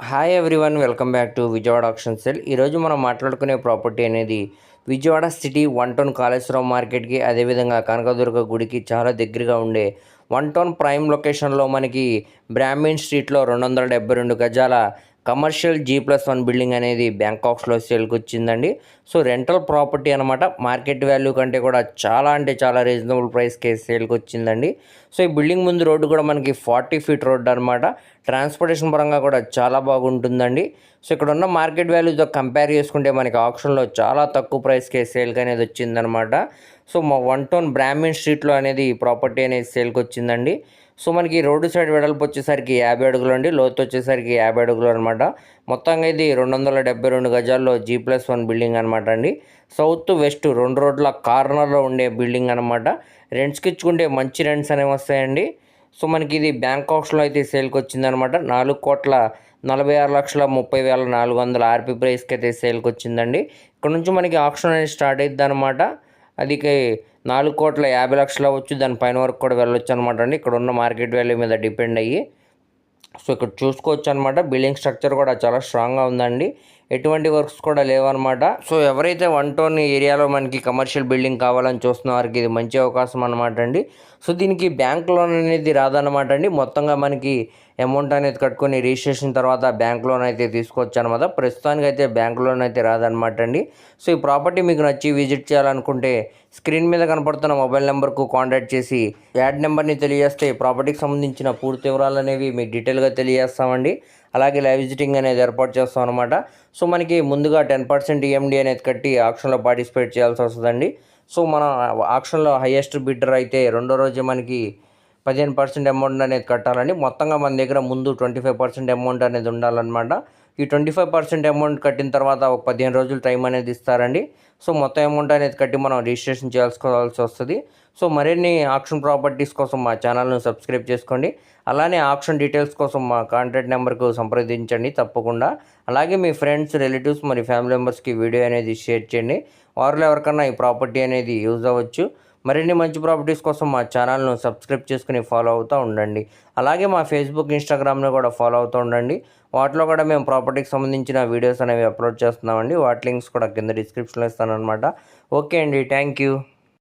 Hi everyone welcome back to Vijayawada option cell ఈరోజు మనం మాట్లాడుకునే ప్రాపర్టీ అనేది Vijayawada city one town Kaleswaram మార్కెట్కి అదేవిధంగా కనకదుర్గ గుడికి చాలా దగ్గరగా ఉండే వన్ టౌన్ ప్రైమ్ లొకేషన్లో మనకి బ్రాహ్మీణ్ స్ట్రీట్లో రెండు వందల డెబ్బై రెండు గజాల commercial G plus one building అనేది బ్యాంకాక్స్లో సేల్కి వచ్చిందండి సో రెంటల్ ప్రాపర్టీ అనమాట మార్కెట్ వాల్యూ కంటే కూడా చాలా అంటే చాలా రీజనబుల్ ప్రైస్కి సేల్కి వచ్చిందండి సో ఈ బిల్డింగ్ ముందు రోడ్డు కూడా మనకి ఫార్టీ ఫీట్ రోడ్డు అనమాట ట్రాన్స్పోర్టేషన్ పరంగా కూడా చాలా బాగుంటుందండి. సో ఇక్కడ ఉన్న మార్కెట్ వాల్యూతో కంపేర్ చేసుకుంటే మనకి ఆప్షన్లో చాలా తక్కువ ప్రైస్కే సేల్కి అనేది వచ్చిందనమాట సో మా వన్ టౌన్ బ్రాహ్మిన్ స్ట్రీట్లో అనేది ఈ ప్రాపర్టీ అనేది సేల్కి వచ్చిందండి సో మనకి రోడ్డు సైడ్ వెడల్పు వచ్చేసరికి యాభై అడుగులు అండి. లోతు వచ్చేసరికి యాభై అడుగులు అనమాట మొత్తంగా ఇది రెండు వందల డెబ్బై రెండు గజాల్లో జీ ప్లస్ వన్ బిల్డింగ్ అనమాట అండి. సౌత్ వెస్ట్ రెండు రోడ్ల కార్నర్లో ఉండే బిల్డింగ్ అనమాట రెంట్స్కి ఇచ్చుకుంటే మంచి రెంట్స్ అనేవి వస్తాయండి. సో మనకి ఇది బ్యాంకాక్స్లో అయితే సేల్కి వచ్చిందనమాట నాలుగు కోట్ల నలభై ఆరు లక్షల ముప్పై వేల నాలుగు వందల ఆర్పీ ప్రైస్కి అయితే సేల్కి వచ్చిందండి ఇక్కడ నుంచి మనకి ఆప్షన్ అనేది స్టార్ట్ అవుతుంది అనమాట అది నాలుగు కోట్ల యాభై లక్షలు అవ్వచ్చు దాని పైన వరకు కూడా వెళ్ళొచ్చు అనమాట అండి. ఇక్కడ ఉన్న మార్కెట్ వాల్యూ మీద డిపెండ్ అయ్యి. సో ఇక్కడ చూసుకోవచ్చు అనమాట బిల్డింగ్ స్ట్రక్చర్ కూడా చాలా స్ట్రాంగ్గా ఉందండి. ఎటువంటి వర్క్స్ కూడా లేవన్నమాట. సో ఎవరైతే వన్ టౌన్ ఏరియాలో మనకి కమర్షియల్ బిల్డింగ్ కావాలని చూస్తున్న వారికి ఇది మంచి అవకాశం అనమాట అండి. సో దీనికి బ్యాంక్ లోన్ అనేది రాదనమాట అండి. మొత్తంగా మనకి అమౌంట్ అనేది కట్టుకొని రిజిస్ట్రేషన్ తర్వాత బ్యాంక్ లోన్ అయితే తీసుకోవచ్చు అనమాట ప్రస్తుతానికి అయితే బ్యాంక్ లోన్ అయితే రాదనమాట అండి. సో ఈ ప్రాపర్టీ మీకు నచ్చి విజిట్ చేయాలనుకుంటే స్క్రీన్ మీద కనపడుతున్న మొబైల్ నెంబర్కు కాంటాక్ట్ చేసి యాడ్ నెంబర్ని తెలియజేస్తే ప్రాపర్టీకి సంబంధించిన పూర్తి వివరాలు అనేవి మీకు డీటెయిల్గా తెలియజేస్తామండి. అలాగే లైవ్ విజిటింగ్ అనేది ఏర్పాటు చేస్తాం అనమాట సో మనకి ముందుగా టెన్ పర్సెంట్ ఈఎండి అనేది కట్టి ఆప్షన్లో పార్టిసిపేట్ చేయాల్సి వస్తుందండి. సో మన ఆప్షన్లో హైయెస్ట్ బిడ్డర్ అయితే రెండో రోజే మనకి పదిహేను పర్సెంట్ అమౌంట్ అనేది కట్టాలండి మొత్తంగా మన దగ్గర ముందు ట్వంటీ ఫైవ్ పర్సెంట్ అమౌంట్ అనేది ఉండాలన్నమాట. ఈ ట్వంటీ ఫైవ్ పర్సెంట్ అమౌంట్ కట్టిన తర్వాత ఒక పదిహేను రోజులు టైం అనేది ఇస్తారండి. సో మొత్తం అమౌంట్ అనేది కట్టి మనం రిజిస్ట్రేషన్ చేసుకోవాల్సి వస్తుంది. సో మరిన్ని ఆప్షన్ ప్రాపర్టీస్ కోసం మా ఛానల్ను సబ్స్క్రైబ్ చేసుకోండి. అలానే ఆప్షన్ డీటెయిల్స్ కోసం మా కాంటాక్ట్ నెంబర్కు సంప్రదించండి తప్పకుండా. అలాగే మీ ఫ్రెండ్స్ రిలేటివ్స్ మరి ఫ్యామిలీ మెంబర్స్కి వీడియో అనేది షేర్ చేయండి. వారిలో ఎవరికన్నా ఈ ప్రాపర్టీ అనేది యూజ్ అవ్వచ్చు. మరిన్ని మంచి ప్రాపర్టీస్ కోసం మా ఛానల్ను సబ్స్క్రైబ్ చేసుకుని ఫాలో అవుతూ ఉండండి. అలాగే మా ఫేస్బుక్ ఇన్స్టాగ్రామ్ను కూడా ఫాలో అవుతూ ఉండండి. వాటిలో కూడా మేము ప్రాపర్టీకి సంబంధించిన వీడియోస్ అనేవి అప్లోడ్ చేస్తున్నామండి. వాటి లింక్స్ కూడా కింద డిస్క్రిప్షన్లో ఇస్తాను అనమాట ఓకే అండి థ్యాంక్ యూ